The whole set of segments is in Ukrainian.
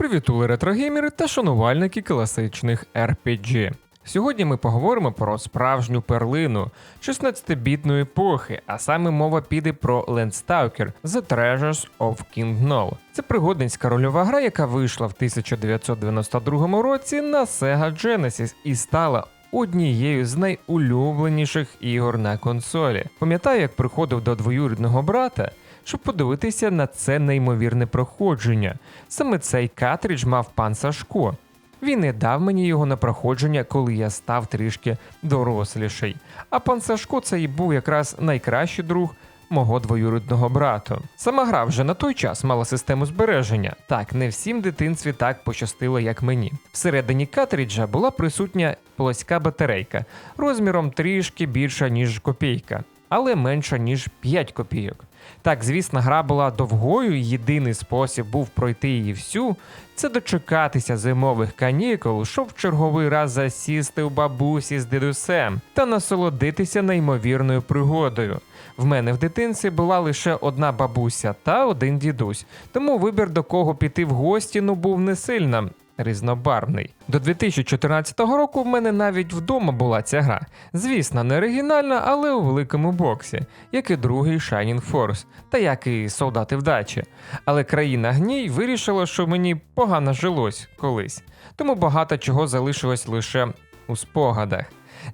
Привітули ретрогеймери та шанувальники класичних RPG. Сьогодні ми поговоримо про справжню перлину 16-бітної епохи, а саме мова піде про Landstalker The Treasures of King Null. Це пригодницька рольова гра, яка вийшла в 1992 році на Sega Genesis і стала однією з найулюбленіших ігор на консолі. Пам'ятаю, як приходив до двоюрідного брата, щоб подивитися на це неймовірне проходження. Саме цей картридж мав пан Сашко. Він і дав мені його на проходження, коли я став трішки доросліший. А пан Сашко це і був якраз найкращий друг мого двоюрідного брату. Сама гра вже на той час мала систему збереження. Так, не всім дитинстві так пощастило, як мені. Всередині картриджа була присутня плоська батарейка розміром трішки більша, ніж копійка, але менша, ніж 5 копійок. Так, звісно, гра була довгою, і єдиний спосіб був пройти її всю це дочекатися зимових канікул, щоб в черговий раз засісти у бабусі з дідусем та насолодитися неймовірною пригодою. В мене в дитинстві була лише одна бабуся та один дідусь, тому вибір до кого піти в гості ну був не сильно різнобарвний. До 2014 року в мене навіть вдома була ця гра. Звісно, не оригінальна, але у великому боксі, як і другий Shining Force, та як і солдати вдачі. Але країна гній вирішила, що мені погано жилось колись, тому багато чого залишилось лише у спогадах.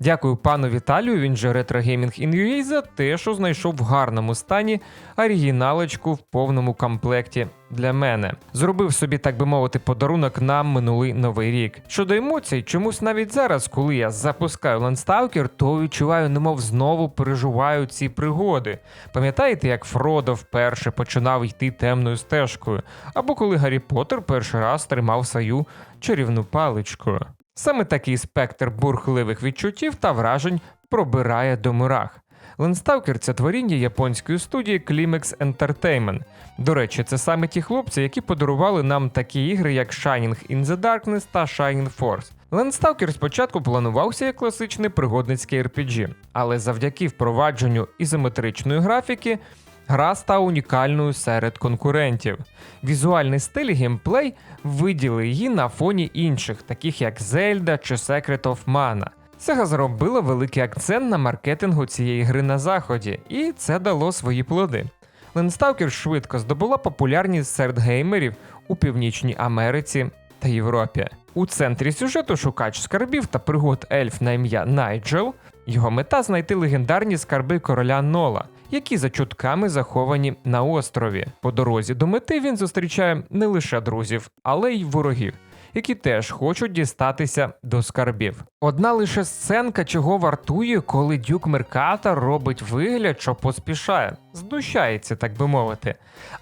Дякую пану Віталію, він же Retro Gaming in за те, що знайшов в гарному стані оригіналочку в повному комплекті для мене. Зробив собі, так би мовити, подарунок на минулий новий рік. Щодо емоцій, чомусь навіть зараз, коли я запускаю Landstalker, то відчуваю, немов знову переживаю ці пригоди. Пам'ятаєте, як Фродо вперше починав йти темною стежкою, або коли Гаррі Поттер перший раз тримав свою чарівну паличку. Саме такий спектр бурхливих відчуттів та вражень пробирає до мурах. Landstalker – це творіння японської студії Climax Entertainment. До речі, це саме ті хлопці, які подарували нам такі ігри, як Shining in the Darkness та Shining Force. Landstalker спочатку планувався як класичний пригодницький RPG, але завдяки впровадженню ізометричної графіки Гра стала унікальною серед конкурентів. Візуальний стиль геймплей виділи її на фоні інших, таких як Zelda чи Secret of Mana. Sega зробила великий акцент на маркетингу цієї гри на заході, і це дало свої плоди. Landstalker швидко здобула популярність серед геймерів у Північній Америці та Європі. У центрі сюжету шукач скарбів та пригод ельф на ім'я Найджел. Його мета знайти легендарні скарби короля Нола, які за чутками заховані на острові. По дорозі до мети він зустрічає не лише друзів, але й ворогів, які теж хочуть дістатися до скарбів. Одна лише сценка, чого вартує, коли дюк Меркатор робить вигляд, що поспішає, здущається, так би мовити.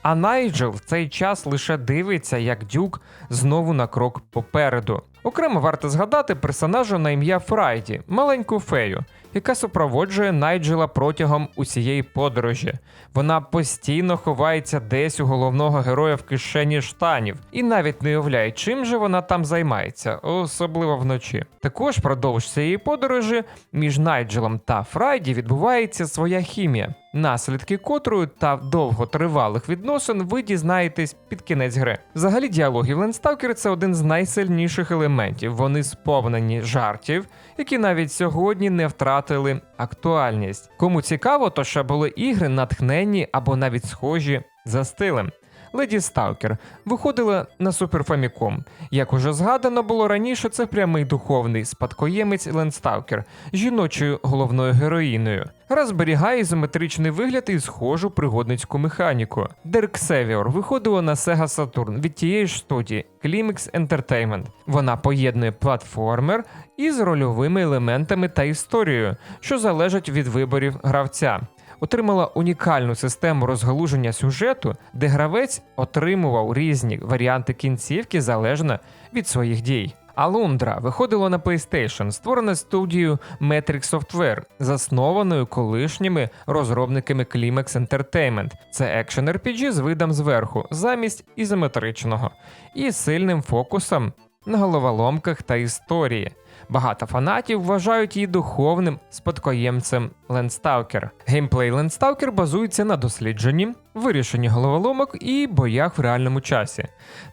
А Найджел в цей час лише дивиться, як дюк знову на крок попереду. Окремо варто згадати персонажа на ім'я Фрайді, маленьку фею, яка супроводжує Найджела протягом усієї подорожі. Вона постійно ховається десь у головного героя в кишені штанів і навіть не уявляє, чим же вона там займається, особливо вночі. Також продовж цієї подорожі між Найджелом та Фрайді відбувається своя хімія, наслідки котрої та довготривалих відносин ви дізнаєтесь під кінець гри. Взагалі, діалоги в Landstalker – це один з найсильніших елементів. Вони сповнені жартів, які навіть сьогодні не втратили актуальність. Кому цікаво, то ще були ігри, натхненні або навіть схожі за стилем. Леді Сталкер виходила на Super Famicom. Як уже згадано було раніше, це прямий духовний спадкоємець Ленсталкер жіночою головною героїною. Гра зберігає ізометричний вигляд і схожу пригодницьку механіку. Derk Savior виходила на Sega Saturn від тієї ж студії Climax Entertainment. Вона поєднує платформер із рольовими елементами та історією, що залежать від виборів гравця отримала унікальну систему розгалуження сюжету, де гравець отримував різні варіанти кінцівки залежно від своїх дій. Alundra виходило на PlayStation, створена студією Metric Software, заснованою колишніми розробниками Climax Entertainment. Це екшен RPG з видом зверху, замість ізометричного, і сильним фокусом на головоломках та історії. Багато фанатів вважають її духовним спадкоємцем Ленсталкер. Геймплей Ленсталкер базується на дослідженні, вирішенні головоломок і боях в реальному часі.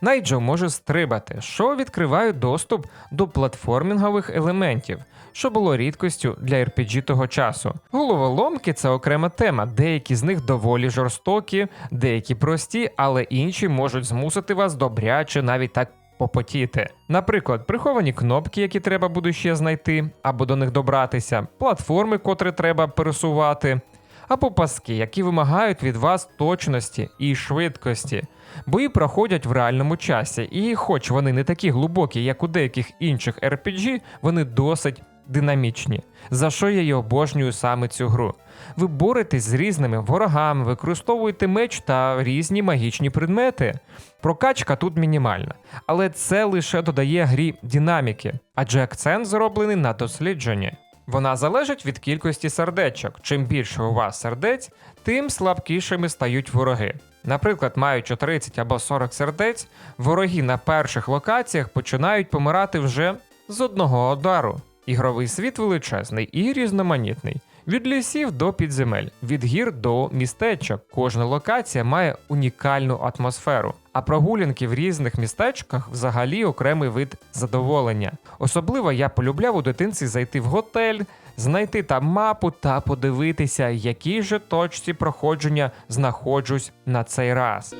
Найджо може стрибати, що відкриває доступ до платформінгових елементів, що було рідкостю для RPG того часу. Головоломки це окрема тема, деякі з них доволі жорстокі, деякі прості, але інші можуть змусити вас добряче навіть так попотіти. Наприклад, приховані кнопки, які треба буде ще знайти, або до них добратися, платформи, котрі треба пересувати, або паски, які вимагають від вас точності і швидкості. Бої проходять в реальному часі, і хоч вони не такі глибокі, як у деяких інших RPG, вони досить динамічні, за що я й обожнюю саме цю гру. Ви боретесь з різними ворогами, використовуєте меч та різні магічні предмети. Прокачка тут мінімальна, але це лише додає грі динаміки, адже акцент зроблений на дослідженні. Вона залежить від кількості сердечок. Чим більше у вас сердець, тим слабкішими стають вороги. Наприклад, маючи 30 або 40 сердець, вороги на перших локаціях починають помирати вже з одного удару. Ігровий світ величезний і різноманітний. Від лісів до підземель, від гір до містечок. Кожна локація має унікальну атмосферу. А прогулянки в різних містечках взагалі окремий вид задоволення. Особливо я полюбляв у дитинці зайти в готель, знайти там мапу та подивитися, якій же точці проходження знаходжусь на цей раз.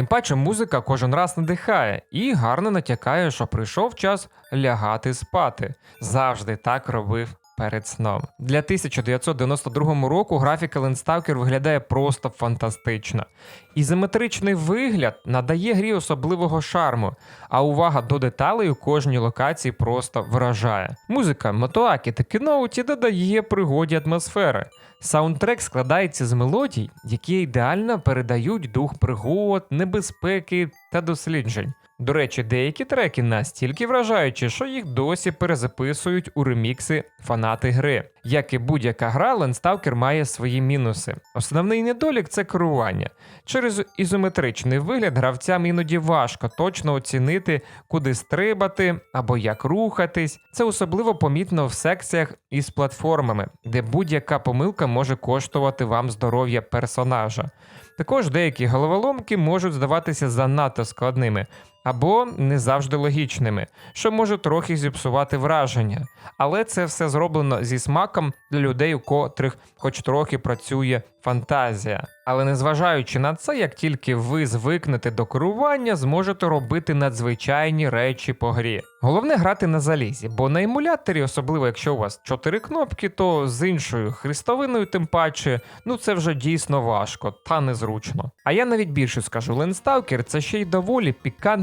Тим паче музика кожен раз надихає і гарно натякає, що прийшов час лягати спати. Завжди так робив перед сном. Для 1992 року графіка Ленсталкер виглядає просто фантастично. Ізометричний вигляд надає грі особливого шарму, а увага до деталей у кожній локації просто вражає. Музика Мотоакі та кіноуті додає пригоді атмосфери. Саундтрек складається з мелодій, які ідеально передають дух пригод, небезпеки та досліджень. До речі, деякі треки настільки вражаючі, що їх досі перезаписують у ремікси фанати гри. Як і будь-яка гра, Ленсталкер має свої мінуси. Основний недолік це керування. Через ізометричний вигляд гравцям іноді важко точно оцінити, куди стрибати або як рухатись. Це особливо помітно в секціях із платформами, де будь-яка помилка може коштувати вам здоров'я персонажа. Також деякі головоломки можуть здаватися занадто складними або не завжди логічними, що може трохи зіпсувати враження. Але це все зроблено зі смаком для людей, у котрих хоч трохи працює фантазія. Але незважаючи на це, як тільки ви звикнете до керування, зможете робити надзвичайні речі по грі. Головне грати на залізі, бо на емуляторі, особливо якщо у вас чотири кнопки, то з іншою хрестовиною, тим паче, ну це вже дійсно важко та незручно. А я навіть більше скажу, Ленсталкер це ще й доволі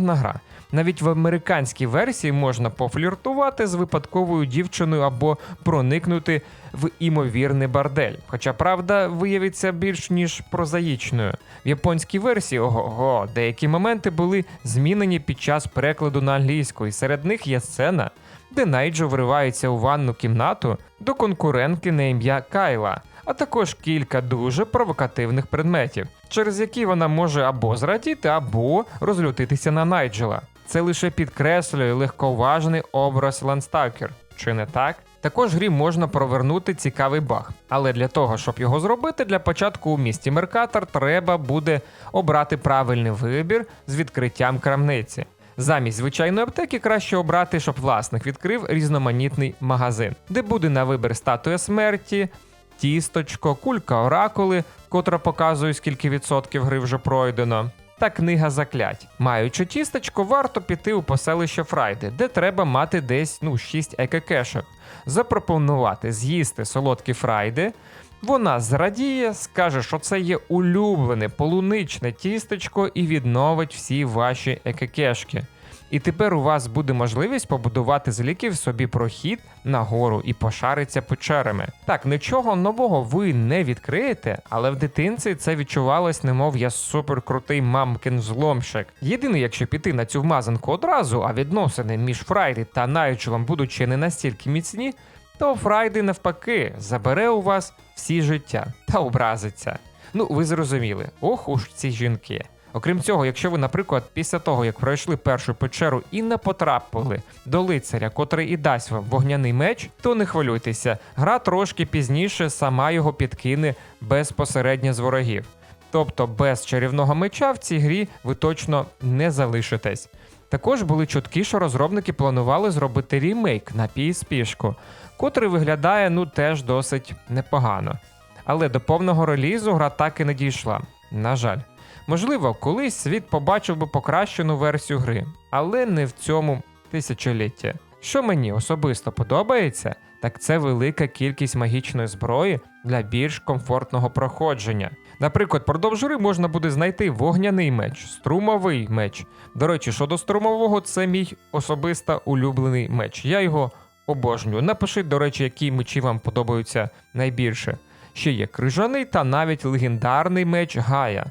пікантна гра. Навіть в американській версії можна пофліртувати з випадковою дівчиною або проникнути в імовірний бордель. Хоча правда виявиться більш ніж прозаїчною. В японській версії ого, деякі моменти були змінені під час перекладу на англійську, і серед них є сцена, де Найджо вривається у ванну кімнату до конкурентки на ім'я Кайла. А також кілька дуже провокативних предметів, через які вона може або зрадіти, або розлютитися на Найджела. Це лише підкреслює легковажний образ Ланстакер, чи не так? Також грі можна провернути цікавий баг, але для того, щоб його зробити, для початку у місті Меркатор треба буде обрати правильний вибір з відкриттям крамниці. Замість звичайної аптеки краще обрати, щоб власник відкрив різноманітний магазин, де буде на вибір статуя смерті, тісточко, кулька оракули, котра показує, скільки відсотків гри вже пройдено. Та книга заклять. Маючи тістечко, варто піти у поселище Фрайди, де треба мати десь ну 6 екекешок. Запропонувати з'їсти солодкі фрайди. Вона зрадіє, скаже, що це є улюблене полуничне тістечко і відновить всі ваші екекешки. І тепер у вас буде можливість побудувати з ліків собі прохід на гору і пошариться печерами. Так, нічого нового ви не відкриєте, але в дитинці це відчувалось, немов я суперкрутий мамкин зломщик. Єдине, якщо піти на цю вмазанку одразу, а відносини між Фрайрі та Найджелом будучи не настільки міцні, то Фрайди навпаки забере у вас всі життя та образиться. Ну, ви зрозуміли, ох уж ці жінки. Окрім цього, якщо ви, наприклад, після того, як пройшли першу печеру і не потрапили до лицаря, котрий і дасть вам вогняний меч, то не хвилюйтеся, гра трошки пізніше сама його підкине безпосередньо з ворогів. Тобто без чарівного меча в цій грі ви точно не залишитесь. Також були чутки, що розробники планували зробити рімейк на PSP-шку, котрий виглядає ну теж досить непогано. Але до повного релізу гра так і не дійшла. На жаль. Можливо, колись світ побачив би покращену версію гри, але не в цьому тисячолітті. Що мені особисто подобається, так це велика кількість магічної зброї для більш комфортного проходження. Наприклад, продовж гри можна буде знайти вогняний меч, струмовий меч. До речі, щодо струмового, це мій особисто улюблений меч. Я його обожнюю. Напишіть, до речі, які мечі вам подобаються найбільше. Ще є крижаний та навіть легендарний меч Гая,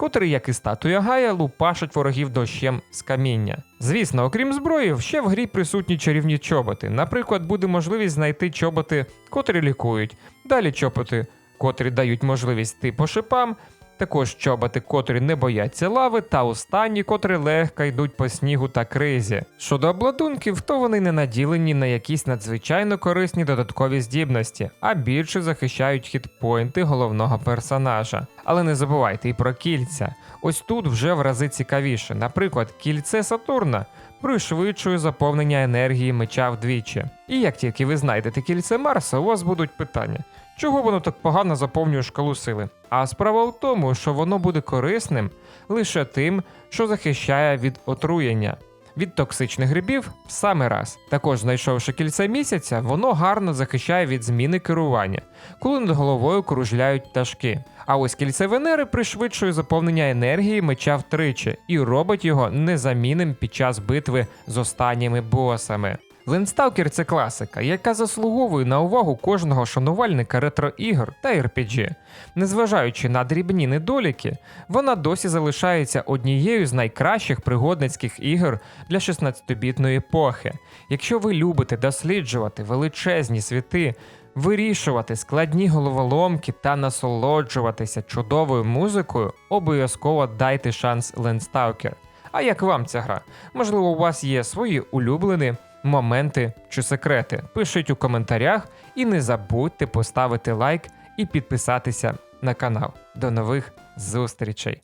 котрий, як і статуя Гая, лупашить ворогів дощем з каміння. Звісно, окрім зброї, ще в грі присутні чарівні чоботи. Наприклад, буде можливість знайти чоботи, котрі лікують, далі чоботи, котрі дають можливість йти по шипам, також чоботи, котрі не бояться лави, та останні, котрі легко йдуть по снігу та кризі. Щодо обладунків, то вони не наділені на якісь надзвичайно корисні додаткові здібності, а більше захищають хітпойнти головного персонажа. Але не забувайте і про кільця. Ось тут вже в рази цікавіше. Наприклад, кільце Сатурна пришвидшує заповнення енергії меча вдвічі. І як тільки ви знайдете кільце Марса, у вас будуть питання. Чого воно так погано заповнює шкалу сили? А справа в тому, що воно буде корисним лише тим, що захищає від отруєння. Від токсичних грибів в саме раз. Також, знайшовши кільце місяця, воно гарно захищає від зміни керування, коли над головою кружляють пташки. А ось кільце Венери пришвидшує заповнення енергії меча втричі і робить його незамінним під час битви з останніми босами. Лендсталкер це класика, яка заслуговує на увагу кожного шанувальника ретро-ігор та RPG. Незважаючи на дрібні недоліки, вона досі залишається однією з найкращих пригодницьких ігор для 16-бітної епохи. Якщо ви любите досліджувати величезні світи, вирішувати складні головоломки та насолоджуватися чудовою музикою, обов'язково дайте шанс Landstalker. А як вам ця гра? Можливо, у вас є свої улюблені моменти чи секрети? Пишіть у коментарях і не забудьте поставити лайк і підписатися на канал. До нових зустрічей!